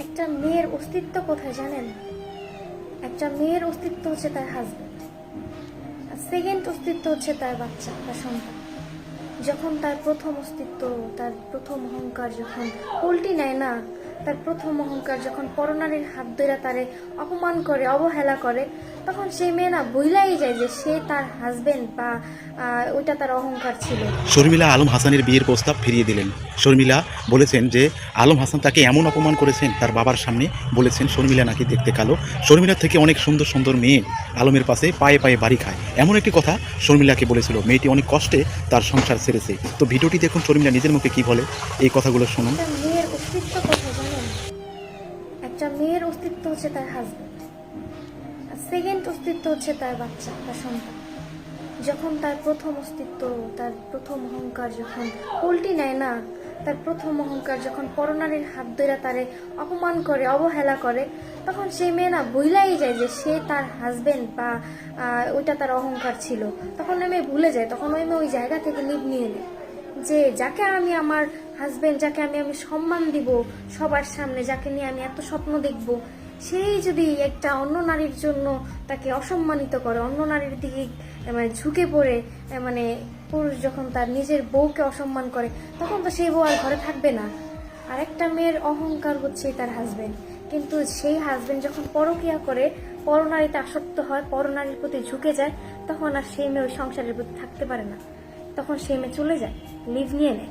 একটা মেয়ের অস্তিত্ব কোথায় জানেন? একটা মেয়ের অস্তিত্ব হচ্ছে তার হাজবেন্ড সেকেন্ড অস্তিত্ব হচ্ছে তার বাচ্চা, তার সন্তান। যখন তার প্রথম অস্তিত্ব, তার প্রথম অহংকার যখন উল্টি নেয় না, তার প্রথম অহংকার যখন পরনারীর হাত ধরে তারে অপমান করে, অবহেলা করে তখন সেই মেয়ে না বইলাই যায় যে সে তার হাজবেন্ড বা ওইটা তার অহংকার ছিল। শর্মিলা আলম হাসানের বিয়ের প্রস্তাব ফিরিয়ে দিলেন। শর্মিলা বলেছেন যে আলম হাসান তাকে এমন অপমান করেছেন তার বাবার সামনে বলেছেন শর্মিলা নাকি দেখতে কালো। শর্মিলার থেকে অনেক সুন্দর সুন্দর মেয়ে আলমের পাশে পায়ে পায়ে বাড়ি খায়। এমন একটি কথা শর্মিলাকে বলেছিল। মেয়েটি অনেক কষ্টে তার সংসার ছেড়েছে তো ভিডিওটি দেখুন শর্মিলা নিজের মুখে কি বলে। এই কথাগুলো শুনুন। মেয়ের অস্তিত্ব কোথায় জানেন একটা মেয়ের অস্তিত্ব হচ্ছে তার হাজবেন্ড সেকেন্ড অস্তিত্ব হচ্ছে তার বাচ্চা, তার সন্তান। যখন তার প্রথম অস্তিত্ব, তার প্রথম অহংকার যখন উল্টি নেয় না, তার প্রথম অহংকার যখন পরনারীর হাত ধরে তারে অপমান করে, অবহেলা করে, তখন সেই মেয়ে না বইলাই যায় যে সে তার হাজবেন্ড বা ওইটা তার অহংকার ছিল। তখন ওই মেয়ে ভুলে যায়, তখন ওই মেয়ে ওই জায়গা থেকে লিভ নিয়ে নেয় যে যাকে আমি আমার হাজবেন্ড যাকে আমি আমি সম্মান দিব সবার সামনে, যাকে নিয়ে আমি এত স্বপ্ন দেখব সেই যদি একটা অন্য নারীর জন্য তাকে অসম্মানিত করে, অন্য নারীর দিকে মানে ঝুঁকে পড়ে মানে পুরুষ যখন তার নিজের বউকে অসম্মান করে, তখন তো সেই বউ আর ঘরে থাকবে না। আর একটা মেয়ের অহংকার হচ্ছে তার হাজবেন্ড কিন্তু সেই হাজবেন্ড যখন পরকিয়া করে, পরনারীতে আসক্ত হয়, পরনারীর প্রতি ঝুঁকে যায়, তখন আর সেই মেয়ে ওই সংসারের প্রতি থাকতে পারে না। তখন সেই মেয়ে চলে যায় লিভ নিয়ে নেয়।